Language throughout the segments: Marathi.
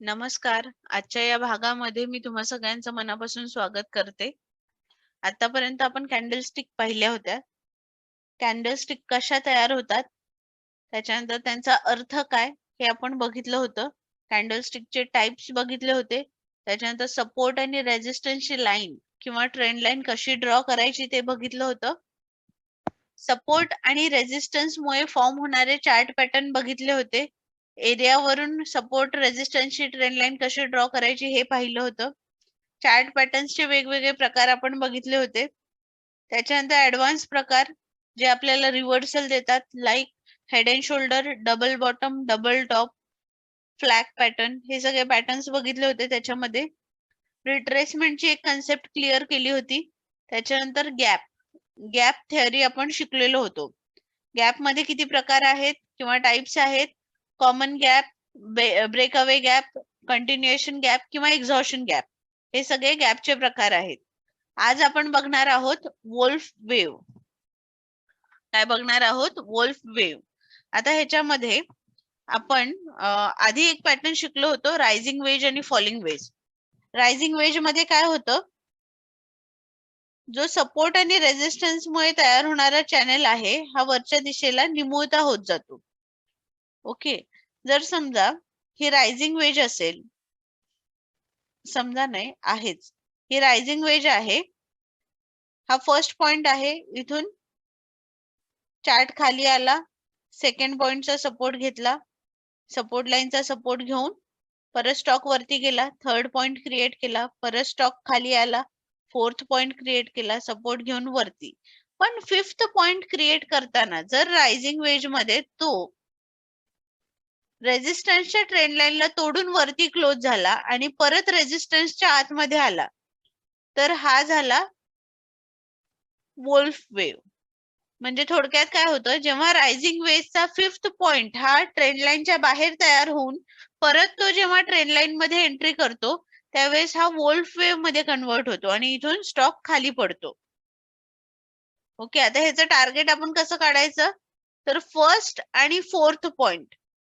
नमस्कार. आजच्या या भागामध्ये मी तुम्हा सगळ्यांचं मनापासून स्वागत करते. आतापर्यंत आपण कॅन्डल स्टिक पाहिल्या होत्या. कॅन्डल स्टिक कशा तयार होतात? त्याच्यानंतर त्यांचा अर्थ काय? हे आपण बघितलं होतं. कॅन्डल स्टिकचे टाइप्स बघितले होते. त्याच्यानंतर सपोर्ट आणि रेझिस्टन्सची लाईन किंवा ट्रेंड लाईन कशी ड्रॉ करायची ते बघितलं होतं. सपोर्ट आणि रेझिस्टन्समुळे फॉर्म होणारे चार्ट पॅटर्न बघितले होते. एरियावरून सपोर्ट रेझिस्टन्सची ट्रेंड लाईन कशी ड्रॉ करायची हे पाहिलं होतं. चार्ट पॅटर्न्सचे वेगवेगळे प्रकार आपण बघितले होते. त्याच्यानंतर ऍडव्हान्स प्रकार जे आपल्याला रिव्हर्सल देतात like head and shoulder, double bottom, double top, flag pattern हे सगळे पॅटर्न्स बघितले होते त्याच्यामध्ये. रिट्रेसमेंटची एक कन्सेप्ट क्लिअर केली होती. त्याच्यानंतर गॅप गॅप थेअरी आपण शिकलेलो होतो. गॅपमध्ये किती प्रकार आहेत किंवा टाइप्स आहेत? Common gap, break away gap, continuation gap किंवा एक्झॉशन गॅप हे सगळे गॅपचे प्रकार आहेत. आज आपण बघणार आहोत वोल्फ वेव्ह. काय बघणार आहोत? Wolf wave. आता ह्याच्यामध्ये आपण आधी एक पॅटर्न शिकलो होतो रायझिंग वेज आणि फॉलिंग वेज. रायझिंग वेजमध्ये काय होतं? जो सपोर्ट आणि रेझिस्टन्समुळे तयार होणारा चॅनेल आहे हा वरच्या दिशेला निमुळता होत जातो. ओके. जर समजा ही रायझिंग वेज असेल समजा नाही आहेच. ही रायझिंग वेज आहे. हा फर्स्ट पॉइंट आहे इथून चार्ट खाली आला. सेकंड पॉइंटचा सपोर्ट घेतला. सपोर्ट लाईनचा सपोर्ट घेऊन परत स्टॉक वरती गेला. थर्ड पॉइंट क्रिएट केला. परत स्टॉक खाली आला. फोर्थ पॉइंट क्रिएट केला. सपोर्ट घेऊन वरती. पण फिफ्थ पॉइंट क्रिएट करताना जर रायझिंग वेजमध्ये तो रेझिस्टन्सच्या ट्रेन लाईनला तोडून वरती क्लोज झाला आणि परत रेझिस्टन्सच्या आतमध्ये आला. तर हा झाला वोल्फ वेव्ह. म्हणजे थोडक्यात काय होतं जेव्हा रायझिंग वेव्हचा फिफ्थ पॉइंट हा ट्रेन लाईनच्या बाहेर तयार होऊन परत तो जेव्हा ट्रेन लाईन मध्ये एंट्री करतो त्यावेळेस हा वोल्फ वेव्हमध्ये कन्वर्ट होतो आणि इथून स्टॉक खाली पडतो. ओके आता ह्याचं टार्गेट आपण कसं काढायचं? तर फर्स्ट आणि फोर्थ पॉइंट.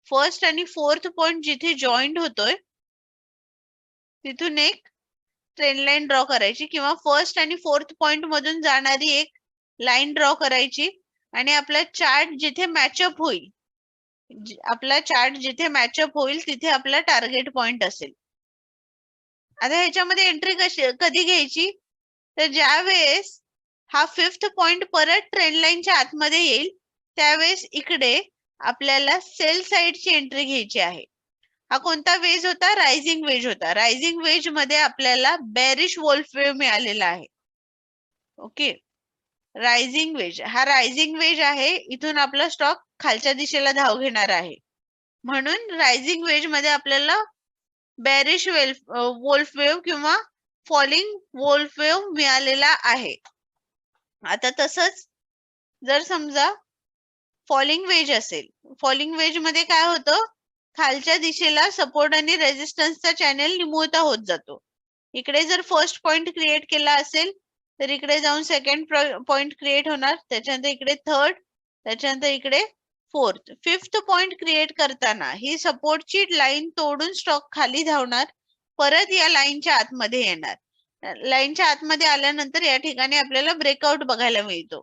फर्स्ट आणि फोर्थ पॉइंट जिथे जॉईंट होतोय तिथून एक ट्रेन लाईन ड्रॉ करायची किंवा फर्स्ट आणि फोर्थ पॉइंट मधून जाणारी एक लाईन ड्रॉ करायची आणि आपला चार्ट जिथे मॅचअप होईल आपला चार्ट जिथे मॅचअप होईल तिथे आपला टार्गेट पॉइंट असेल. आता ह्याच्यामध्ये एंट्री कशी कधी घ्यायची? तर ज्या वेळेस हा फिफ्थ पॉइंट परत ट्रेन लाईनच्या आतमध्ये येईल त्यावेळेस इकडे आपल्याला सेल साईडची एंट्री घ्यायची आहे. हा कोणता वेज होता? रायझिंग वेज होता. रायझिंग वेजमध्ये आपल्याला बेरिश वोल्फ वेव मिळालेला आहे. ओके रायझिंग वेज हा रायझिंग वेज आहे. इथून आपला स्टॉक खालच्या दिशेला धाव घेणार आहे. म्हणून रायझिंग वेजमध्ये आपल्याला बेरिश वोल्फ वेव किंवा फॉलिंग वोल्फ वेव मिळालेला आहे. आता तसंच जर समजा फॉलिंग वेज असेल. फॉलिंग वेजमध्ये काय होतं? खालच्या दिशेला सपोर्ट आणि रेजिस्टन्सचा चॅनेल निमुळता होत जातो. इकडे जर फर्स्ट पॉइंट क्रिएट केला असेल तर इकडे जाऊन सेकंड पॉइंट क्रिएट होणार. त्याच्यानंतर इकडे थर्ड त्याच्यानंतर इकडे फोर्थ फिफ्थ पॉइंट क्रिएट करताना ही सपोर्टची लाईन तोडून स्टॉक खाली धावणार. परत या लाईनच्या आतमध्ये येणार. लाईनच्या आतमध्ये आल्यानंतर या ठिकाणी आपल्याला ब्रेकआउट बघायला मिळतो.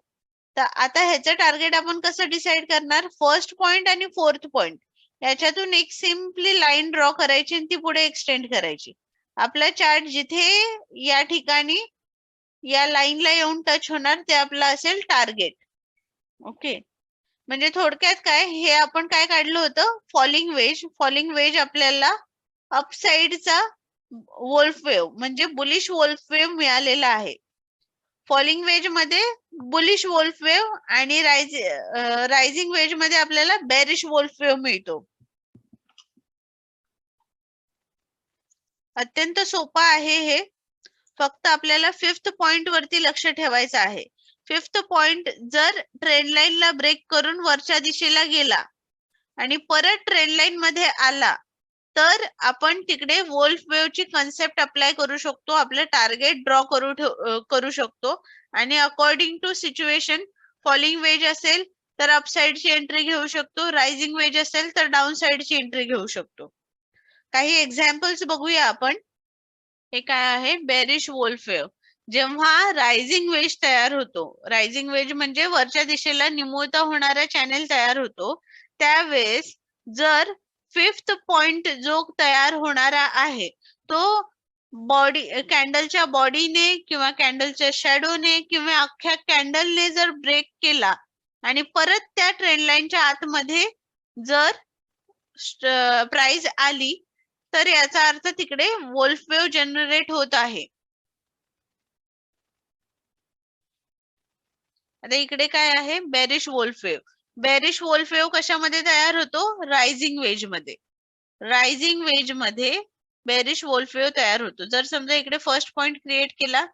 तर आता ह्याचं टार्गेट आपण कसं डिसाईड करणार? फर्स्ट पॉइंट आणि फोर्थ पॉइंट याच्यातून एक सिम्पली लाईन ड्रॉ करायची आणि ती पुढे एक्सटेंड करायची. आपला चार्ट जिथे या ठिकाणी या लाईनला येऊन टच होणार ते आपलं असेल टार्गेट ओके म्हणजे थोडक्यात काय? हे आपण काय काढलं होतं? फॉलिंग वेज फॉलिंग वेज आपल्याला अपसाईडचा वोल्फ वेव म्हणजे बुलिश वोल्फ वेव मिळालेला आहे. फॉलिंग वेजमध्ये बुलिश वोल्फ वेव आणि रायझिंग वेजमध्ये आपल्याला बेरिश वोल्फ वेव मिळतो. अत्यंत सोपा आहे हे. फक्त आपल्याला फिफ्थ पॉइंट वरती लक्ष ठेवायचं आहे. फिफ्थ पॉइंट जर ट्रेंड लाईनला ब्रेक करून वरच्या दिशेला गेला आणि परत ट्रेंड लाईन मध्ये आला तर आपण तिकडे वोल्फ वेव्हची कन्सेप्ट अप्लाय करू शकतो. आपलं टार्गेट ड्रॉ करू करू शकतो. आणि according to situation falling wedge असेल तर अपसाईडची एंट्री घेऊ शकतो. रायझिंग वेज असेल तर डाऊन साईडची एंट्री घेऊ शकतो. काही एक्झाम्पल्स बघूया आपण. हे काय आहे? बेरिश वोल्फेव जेव्हा रायझिंग वेज तयार होतो रायझिंग वेज म्हणजे वरच्या दिशेला निमुळता होणारा चॅनेल तयार होतो त्यावेळेस जर फिफ्थ पॉइंट जो तयार होणारा आहे तो बॉडी कॅन्डलच्या बॉडीने किंवा कॅन्डलच्या शॅडोने किंवा अख्ख्या कॅन्डलने जर ब्रेक केला आणि परत त्या ट्रेंड लाईनच्या आतमध्ये जर प्राइस आली तर याचा अर्थ तिकडे वोल्फ वेव जनरेट होत आहे. आता इकडे काय आहे? Bearish wolf wave bearish wolf wave कशामध्ये तयार होतो? रायझिंग वेजमध्ये रायझिंग वेजमध्ये बेरिश वोल्फेव तयार होतो. जर समजा इकडे फर्स्ट पॉइंट क्रिएट केला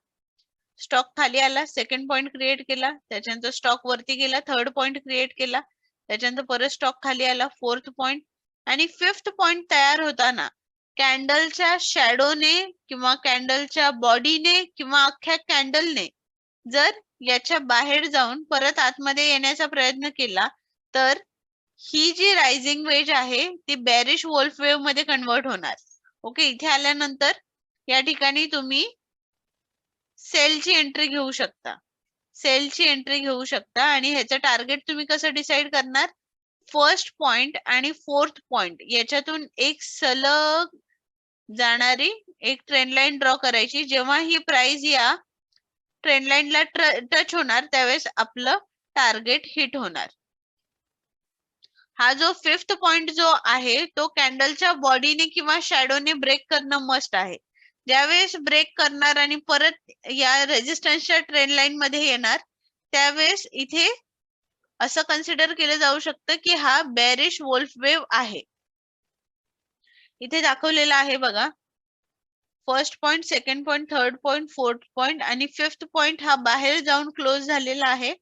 स्टॉक खाली आला सेकंड पॉइंट क्रिएट केला त्याच्यानंतर स्टॉक वरती गेला थर्ड पॉइंट क्रिएट केला त्याच्यानंतर परत स्टॉक खाली आला फोर्थ पॉइंट आणि फिफ्थ पॉइंट तयार होताना कॅन्डलच्या शॅडोने किंवा कॅन्डलच्या बॉडीने किंवा अख्ख्या कॅन्डलने जर याच्या बाहेर जाऊन परत आतमध्ये येण्याचा प्रयत्न केला तर ही जी रायझिंग वेज आहे ती बॅरिश वोल्फ वेवमध्ये कन्वर्ट होणार. ओके इथे आल्यानंतर या ठिकाणी तुम्ही सेलची एंट्री घेऊ शकता. सेलची एंट्री घेऊ शकता आणि ह्याचं टार्गेट तुम्ही कसं डिसाईड करणार? फर्स्ट पॉइंट आणि फोर्थ पॉइंट याच्यातून एक सलग जाणारी एक ट्रेंड लाईन ड्रॉ करायची. जेव्हा ही प्राइस या ट्रेंड लाईनला टच होणार त्यावेळेस आपलं टार्गेट हिट होणार. हा जो फिफ्थ पॉइंट जो आहे तो कॅन्डलच्या बॉडीने किंवा शॅडोने ब्रेक करणं मस्ट आहे. ज्यावेळेस ब्रेक करणार आणि परत या रेजिस्टन्सच्या ट्रेंड लाईन मध्ये येणार त्यावेळेस इथे असं कन्सिडर केलं जाऊ शकतं की हा बॅरिश वोल्फ वेव आहे. इथे दाखवलेला आहे बघा. First point second point third point fourth point आणि फिफ्थ पॉइंट हा बाहेर जाऊन क्लोज झालेला आहे.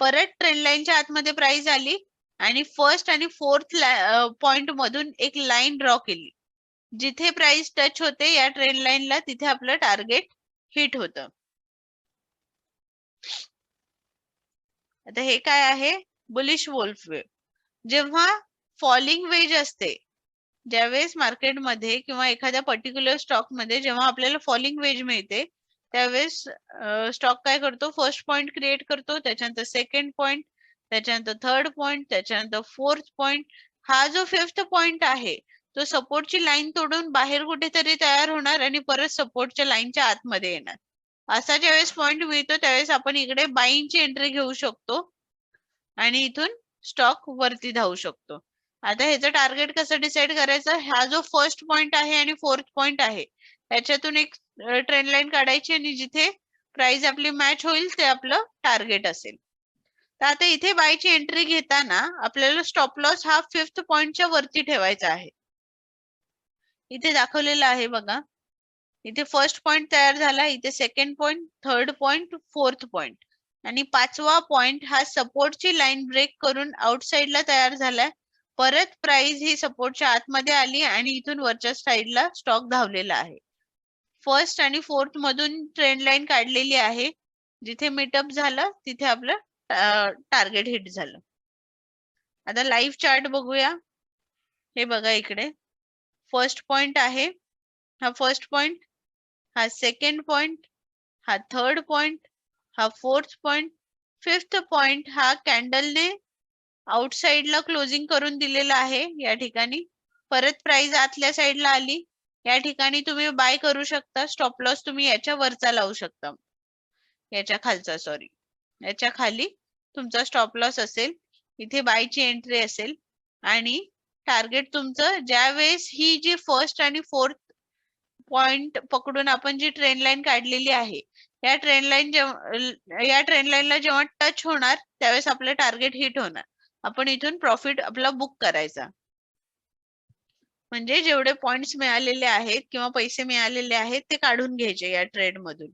परत ट्रेंड लाईनच्या आतमध्ये प्राइस आली आणि फर्स्ट आणि फोर्थ पॉइंट मधून एक लाईन ड्रॉ केली. जिथे प्राइस टच होते या ट्रेंड लाईनला तिथे आपलं टार्गेट हिट होतं. आता हे काय आहे? बुलिश वोल्फ वेव्ह जेव्हा फॉलिंग वेज असते ज्यावेळेस मार्केटमध्ये किंवा एखाद्या पर्टिक्युलर स्टॉकमध्ये जेव्हा आपल्याला फॉलिंग वेज मिळते त्यावेळेस स्टॉक काय करतो? फर्स्ट पॉइंट क्रिएट करतो त्याच्यानंतर सेकंड पॉइंट त्याच्यानंतर थर्ड पॉइंट त्याच्यानंतर फोर्थ पॉइंट हा जो फिफ्थ पॉइंट आहे तो सपोर्टची लाईन तोडून बाहेर कुठेतरी तयार होणार आणि परत सपोर्टच्या लाईनच्या आतमध्ये येणार. असा ज्यावेळेस पॉइंट मिळतो त्यावेळेस आपण इकडे बाईंगची एंट्री घेऊ शकतो आणि इथून स्टॉक वरती धावू शकतो. आता ह्याचं टार्गेट कसं डिसाईड करायचं? हा जो फर्स्ट पॉइंट आहे आणि फोर्थ पॉइंट आहे त्याच्यातून एक ट्रेंड लाईन काढायची आणि जिथे प्राइस आपली मॅच होईल ते आपलं टार्गेट असेल. तर आता इथे बायची एंट्री घेताना आपल्याला स्टॉप लॉस हा फिफ्थ पॉइंटच्या वरती ठेवायचा आहे. इथे दाखवलेला आहे बघा. इथे फर्स्ट पॉइंट तयार झाला इथे second point third point fourth point आणि पाचवा पॉइंट हा सपोर्टची लाईन ब्रेक करून आउटसाइडला तयार झालाय. परत प्राइस ही सपोर्टच्या आतमध्ये आली आणि इथून वरच्या साईडला स्टॉक धावलेला आहे. फर्स्ट आणि फोर्थ मधून ट्रेंड लाईन काढलेली आहे. जिथे मीटअप झालं तिथे आपलं टार्गेट हिट झालं. आता लाईव्ह चार्ट बघूया. हे बघा इकडे. फर्स्ट पॉइंट आहे. हा फर्स्ट पॉइंट हा सेकंड पॉइंट हा थर्ड पॉइंट हा फोर्थ पॉइंट फिफ्थ पॉइंट हा कॅन्डलने आउटसाइडला क्लोजिंग करून दिलेलं आहे या ठिकाणी. परत प्राइस आतल्या साईडला आली. या ठिकाणी तुम्ही बाय करू शकता. स्टॉप लॉस तुम्ही याच्या वरचा लावू शकता. याच्या खालचा सॉरी याच्या खाली तुमचा स्टॉप लॉस असेल. इथे बायची एंट्री असेल. आणि टार्गेट तुमचं ज्यावेळेस ही जी फर्स्ट आणि फोर्थ पॉइंट पकडून आपण जी ट्रेन लाईन काढलेली आहे या ट्रेन लाईन जेव्हा या ट्रेन लाईनला जेव्हा टच होणार त्यावेळेस आपलं टार्गेट हिट होणार. आपण इथून प्रॉफिट आपला बुक करायचा. म्हणजे जेवढे पॉइंट्स मिळालेले आहेत किंवा पैसे मिळालेले आहेत ते काढून घ्यायचे या ट्रेड मधून.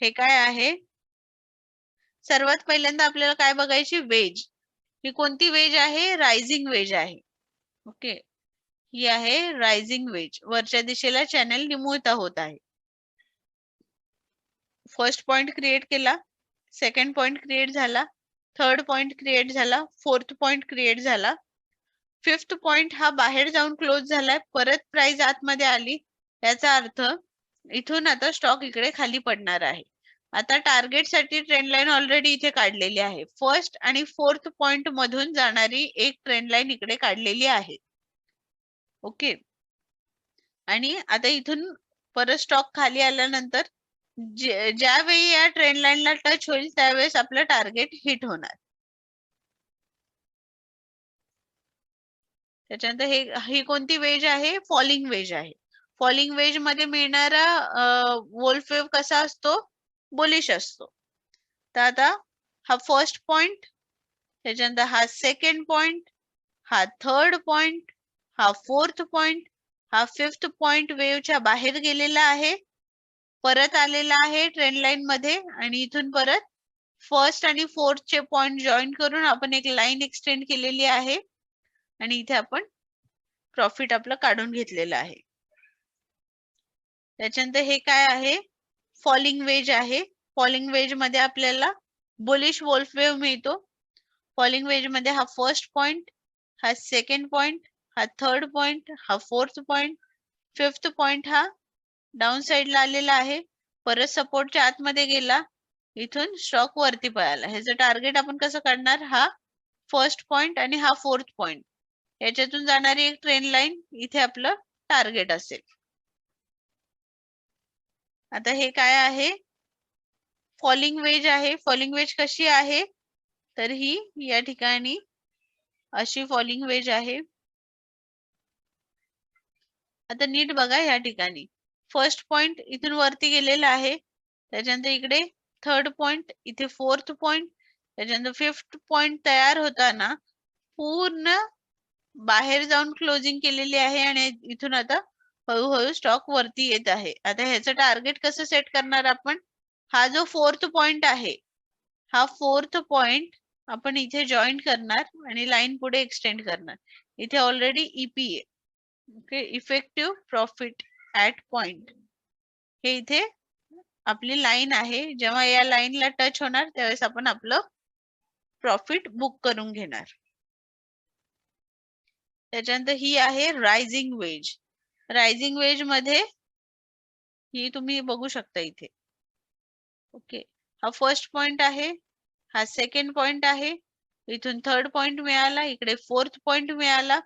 हे काय आहे? सर्वात पहिल्यांदा आपल्याला काय बघायची? वेज ही कोणती वेज आहे? रायझिंग वेज आहे. ओके ही आहे रायझिंग वेज वरच्या दिशेला चॅनल निमुळता होत आहे. फर्स्ट पॉइंट क्रिएट केला. सेकंड पॉइंट क्रिएट झाला. थर्ड पॉइंट क्रिएट झाला फोर्थ पॉइंट क्रिएट झाला. फिफ्थ पॉइंट हा बाहेर जाऊन क्लोज झालाय परत प्राइस आतमध्ये आली. याचा अर्थ इथून आता स्टॉक इकडे खाली पडणार आहे. आता टार्गेटसाठी ट्रेंड लाईन ऑलरेडी इथे काढलेली आहे. फर्स्ट आणि फोर्थ पॉइंट मधून जाणारी एक ट्रेंड लाईन इकडे काढलेली आहे. ओके आणि आता इथून परत स्टॉक खाली आल्यानंतर ज्यावेळी या ट्रेंड लाईनला टच होईल त्यावेळेस आपलं टार्गेट हिट होणार. त्याच्यानंतर हे ही कोणती वेज आहे? फॉलिंग वेज आहे. फॉलिंग वेजमध्ये मिळणारा वोल्फ वेव कसा असतो? बुलिश असतो. तर आता हा फर्स्ट पॉइंट त्याच्यानंतर हा सेकंड पॉइंट हा थर्ड पॉइंट हा फोर्थ पॉइंट हा फिफ्थ पॉइंट वेव्हच्या बाहेर गेलेला आहे. परत आलेला आहे ट्रेंड लाईन मध्ये आणि इथून परत फर्स्ट आणि फोर्थ चे पॉइंट जॉईन करून आपण एक लाईन एक्सटेंड केलेली आहे. आणि इथे आपण प्रॉफिट आपलं काढून घेतलेलं आहे. त्याच्यानंतर हे काय आहे? फॉलिंग वेज आहे. फॉलिंग वेजमध्ये आपल्याला बुलिश वोल्फ वेव मिळतो. फॉलिंग वेजमध्ये हा फर्स्ट पॉइंट हा सेकंड पॉइंट हा थर्ड पॉइंट हा फोर्थ पॉइंट फिफ्थ पॉइंट हा डाऊन साइडला आलेला आहे. परत सपोर्टच्या आतमध्ये गेला. इथून स्टॉक वरती पळाला. ह्याचं टार्गेट आपण कसं काढणार? हा फर्स्ट पॉइंट आणि हा फोर्थ पॉइंट याच्यातून जाणारी एक ट्रेन लाईन इथे आपलं टार्गेट असेल. आता हे काय आहे? फॉलिंग वेज आहे. फॉलिंग वेज कशी आहे? तर ही या ठिकाणी अशी फॉलिंग वेज आहे. आता नीट बघा या ठिकाणी. फर्स्ट पॉइंट इथून वरती गेलेला आहे. त्याच्यानंतर इकडे थर्ड पॉइंट इथे फोर्थ पॉइंट त्याच्यानंतर फिफ्थ पॉइंट तयार होताना पूर्ण बाहेर जाऊन क्लोजिंग केलेली आहे आणि इथून आता हळूहळू स्टॉक वरती येत आहे. आता ह्याचं टार्गेट कसं सेट करणार आपण? हा जो फोर्थ पॉइंट आहे हा फोर्थ पॉइंट आपण इथे जॉईन करणार आणि लाईन पुढे एक्सटेंड करणार. इथे already EPA okay effective profit at point हे इथे आपली लाईन आहे. जेव्हा या लाईनला टच होणार त्यावेळेस आपण आपलं प्रॉफिट बुक करून घेणार. त्याच्यानंतर ही आहे रायझिंग वेज रायझिंग वेजमध्ये ही तुम्ही बघू शकता इथे. ओके हा फर्स्ट पॉइंट आहे. हा सेकंड पॉइंट आहे. इथून थर्ड पॉइंट मिळाला. इकडे फोर्थ पॉइंट मिळाला.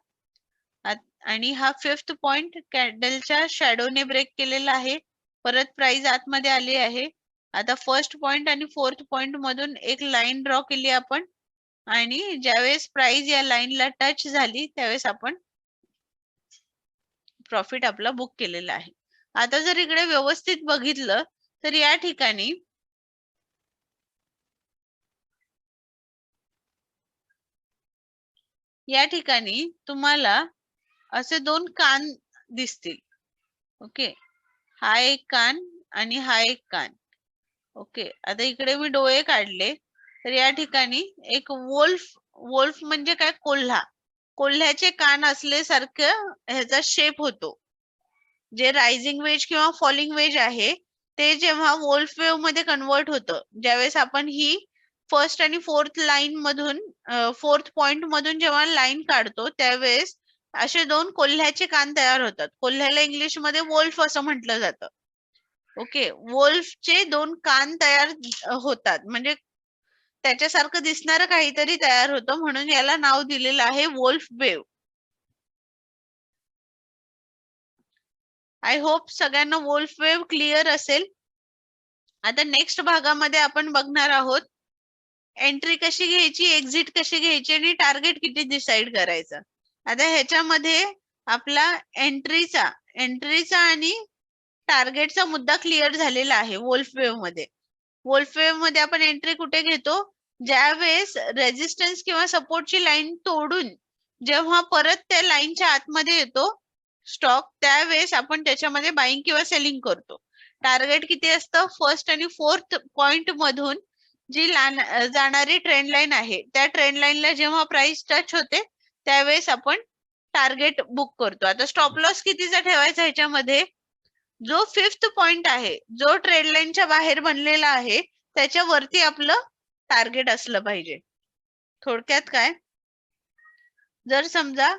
आणि हा फिफ्थ पॉइंट कॅन्डलच्या शॅडोने ब्रेक केलेला आहे. परत प्राइस आतमध्ये आली आहे. आता फर्स्ट पॉइंट आणि फोर्थ पॉइंट मधून एक लाईन ड्रॉ केली आपण. आणि ज्यावेळेस प्राइस या लाईनला टच झाली त्यावेळेस आपण प्रॉफिट आपला बुक केलेला आहे. आता जर इकडे व्यवस्थित बघितलं तर या ठिकाणी या ठिकाणी तुम्हाला असे दोन कान दिसतील. ओके हा एक कान आणि हा एक कान. ओके आता इकडे मी डोळे काढले. तर या ठिकाणी एक वोल्फ वोल्फ म्हणजे काय? कोल्हा. कोल्ह्याचे कान असल्यासारखं ह्याचा शेप होतो. जे रायझिंग वेज किंवा फॉलिंग वेज आहे ते जेव्हा वोल्फ वेवमध्ये कन्वर्ट होतं ज्यावेळेस आपण ही फर्स्ट आणि फोर्थ लाईन मधून फोर्थ पॉइंट मधून जेव्हा लाईन काढतो त्यावेळेस असे दोन कोल्ह्याचे कान तयार होतात. कोल्ह्याला इंग्लिशमध्ये वोल्फ असं म्हटलं जातं. ओके वोल्फचे दोन कान तयार होतात. म्हणजे त्याच्यासारखं दिसणारं काहीतरी तयार होतं म्हणून याला नाव दिलेलं आहे वोल्फ बेव आय होप सगळ्यांना वोल्फ वेव क्लिअर असेल. आता नेक्स्ट भागामध्ये आपण बघणार आहोत. एंट्री कशी घ्यायची एक्झिट कशी घ्यायची आणि टार्गेट किती डिसाईड करायचं. आता ह्याच्यामध्ये आपला एंट्रीचा एंट्रीचा आणि टार्गेटचा मुद्दा क्लिअर झालेला आहे वोल्फ वेव्हमध्ये. वोल्फ वेव्हमध्ये आपण एंट्री कुठे घेतो? ज्यावेळेस रेजिस्टन्स किंवा सपोर्टची लाईन तोडून जेव्हा परत त्या लाईनच्या आतमध्ये येतो स्टॉक त्यावेळेस आपण त्याच्यामध्ये बाईंग किंवा सेलिंग करतो. टार्गेट किती असतं? फर्स्ट आणि फोर्थ पॉइंट मधून जी जाणारी ट्रेंड लाईन आहे त्या ट्रेंड लाईनला जेव्हा प्राइस टच होते त्यावेळेस आपण टार्गेट बुक करतो. आता स्टॉप लॉस कितीचा ठेवायचा ह्याच्यामध्ये? जो फिफ्थ पॉइंट आहे जो ट्रेड लाईनच्या बाहेर बनलेला आहे त्याच्यावरती आपलं टार्गेट असलं पाहिजे. थोडक्यात काय? जर समजा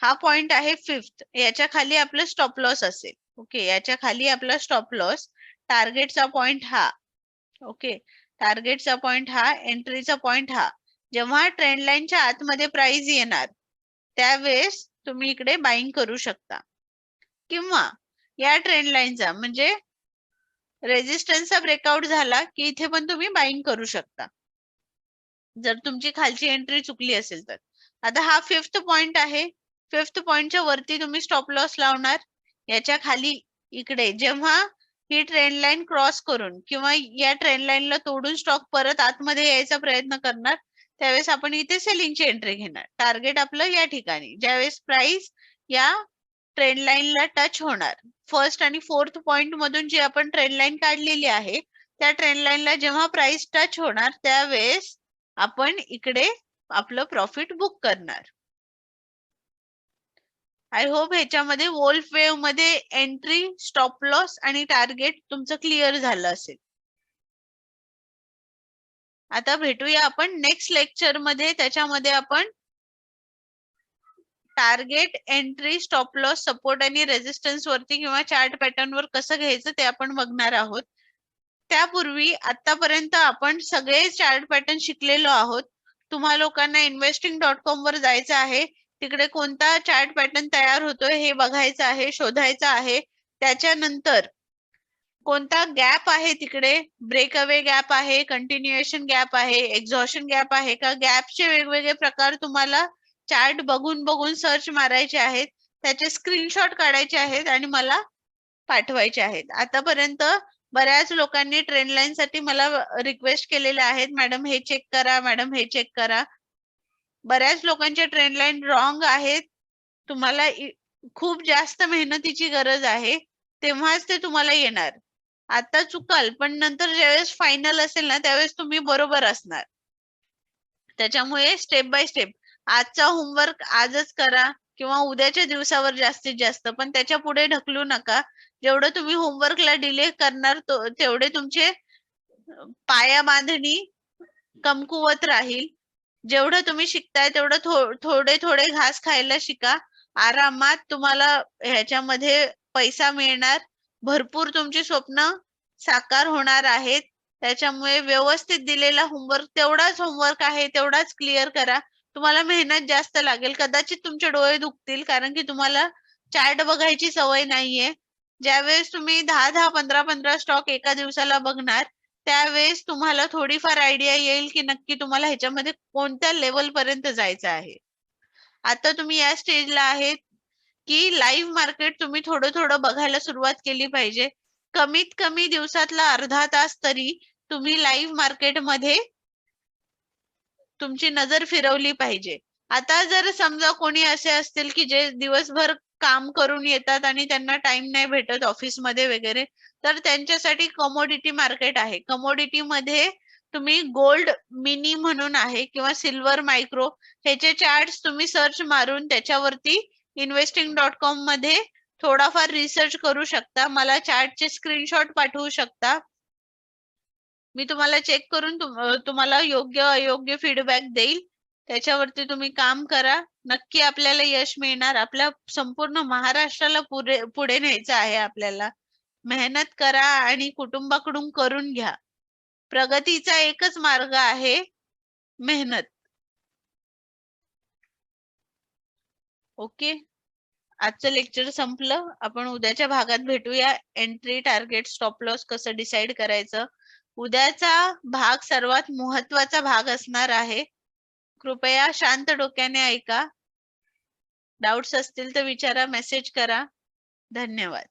हा पॉइंट आहे फिफ्थ याच्या खाली आपलं स्टॉप लॉस असेल. ओके याच्या खाली आपला स्टॉप लॉस टार्गेटचा पॉइंट हा. ओके टार्गेटचा पॉइंट हा एंट्रीचा पॉइंट हा. जेव्हा ट्रेंड लाईनच्या आतमध्ये प्राइस येणार त्यावेळेस तुम्ही इकडे बाईंग करू शकता. किंवा या ट्रेंड लाईनचा म्हणजे रेजिस्टन्सचा ब्रेकआउट झाला की इथे पण तुम्ही बाईंग करू शकता. जर तुमची खालची एंट्री चुकली असेल तर. आता हा फिफ्थ पॉइंट आहे. फिफ्थ पॉइंटच्या वरती तुम्ही स्टॉप लॉस लावणार. याच्या खाली इकडे जेव्हा ही ट्रेंड लाईन क्रॉस करून किंवा या ट्रेंड लाईनला तोडून स्टॉक परत आतमध्ये यायचा प्रयत्न करणार त्यावेळेस आपण इथे सेलिंगची एंट्री घेणार. टार्गेट आपलं या ठिकाणी. ज्यावेळेस प्राइस या ट्रेंड लाईनला टच होणार. फर्स्ट आणि फोर्थ पॉइंट मधून जी आपण ट्रेंड लाईन काढलेली आहे त्या ट्रेंड लाईनला जेव्हा प्राइस टच होणार त्यावेळेस आपण इकडे आपलं प्रॉफिट बुक करणार. आय होप ह्याच्यामध्ये वोल्फ वेवमध्ये एंट्री स्टॉप लॉस आणि टार्गेट तुमचं क्लिअर झालं असेल. आता भेटूया आपण नेक्स्ट लेक्चरमध्ये. त्याच्यामध्ये आपण target entry stop loss support आणि रेजिस्टन्स वरती किंवा चार्ट पॅटर्न वर कसं घ्यायचं ते आपण बघणार आहोत. त्यापूर्वी आतापर्यंत आपण सगळे चार्ट पॅटर्न शिकलेलो आहोत. तुम्हा लोकांना इन्व्हेस्टिंग डॉट कॉम वर जायचं आहे. तिकडे कोणता चार्ट पॅटर्न तयार होतोय हे बघायचं आहे शोधायचं आहे. त्याच्यानंतर कोणता गॅप आहे तिकडे? ब्रेक अवे गॅप आहे कंटिन्युएशन गॅप आहे एक्झॉशन गॅप आहे का? गॅपचे वेगवेगळे प्रकार तुम्हाला चार्ट बघून बघून सर्च मारायचे आहेत. त्याचे स्क्रीनशॉट काढायचे आहेत आणि मला पाठवायचे आहेत. आतापर्यंत बऱ्याच लोकांनी ट्रेन लाईन साठी मला रिक्वेस्ट केलेल्या आहेत. मॅडम हे चेक करा मॅडम हे चेक करा. बऱ्याच लोकांच्या ट्रेन लाईन रॉंग आहेत. तुम्हाला खूप जास्त मेहनतीची गरज आहे. तेव्हाच ते तुम्हाला येणार. आता चुकाल पण नंतर ज्यावेळेस फायनल असेल ना त्यावेळेस तुम्ही बरोबर असणार. त्याच्यामुळे स्टेप बाय स्टेप आजचा होमवर्क आजच करा किंवा उद्याच्या दिवसावर जास्तीत जास्त पण त्याच्या पुढे ढकलू नका. जेवढं तुम्ही होमवर्कला डिले करणार तेवढे तुमचे पाया बांधणी कमकुवत राहील. जेवढं तुम्ही शिकताय तेवढं थो, थोडे थोडे घास खायला शिका. आरामात तुम्हाला ह्याच्यामध्ये पैसा मिळणार. भरपूर तुमची स्वप्न साकार होणार आहेत. त्याच्यामुळे व्यवस्थित दिलेला होमवर्क तेवढाच होमवर्क आहे तेवढाच क्लिअर करा. तुम्हाला मेहनत जास्त लागेल. कदाचित तुमचे डोळे दुखतील कारण की तुम्हाला चार्ट बघायची सवय नाहीये. ज्यावेळेस तुम्ही दहा दहा पंधरा पंधरा स्टॉक एका दिवसाला बघणार त्यावेळेस तुम्हाला थोडीफार आयडिया येईल की नक्की तुम्हाला ह्याच्यामध्ये कोणत्या लेवल पर्यंत जायचं आहे. आता तुम्ही या स्टेजला आहेत. की लाईव्ह मार्केट तुम्ही थोडं थोडं बघायला सुरुवात केली पाहिजे. कमीत कमी दिवसातला अर्धा तास तरी तुम्ही लाईव्ह मार्केटमध्ये तुमची नजर फिरवली पाहिजे. आता जर समजा कोणी असे असतील की जे दिवसभर काम करून येतात आणि त्यांना टाइम नाही भेटत ऑफिसमध्ये वगैरे तर त्यांच्यासाठी कमोडिटी मार्केट आहे. कमोडिटीमध्ये तुम्ही गोल्ड मिनी म्हणून आहे किंवा सिल्वर मायक्रो ह्याचे चार्ट तुम्ही सर्च मारून त्याच्यावरती इन्व्हेस्टिंग डॉट कॉममध्ये थोडाफार रिसर्च करू शकता. मला चार्टचे स्क्रीनशॉट पाठवू शकता. मी तुम्हाला चेक करून तुम्हाला योग्य अयोग्य फीडबॅक देईल. त्याच्यावरती तुम्ही काम करा. नक्की आपल्याला यश मिळणार. आपल्या संपूर्ण महाराष्ट्राला पुढे पुढे न्यायचं आहे आपल्याला. मेहनत करा आणि कुटुंबाकडून करून घ्या. प्रगतीचा एकच मार्ग आहे मेहनत. ओके. आजचं लेक्चर संपलं. आपण उद्याच्या भागात भेटूया. एंट्री टार्गेट स्टॉप लॉस कसं डिसाईड करायचं? उद्याचा भाग सर्वात महत्त्वाचा भाग असणार आहे. कृपया शांत डोक्याने ऐका. डाऊट्स असतील तर विचारा मेसेज करा. धन्यवाद.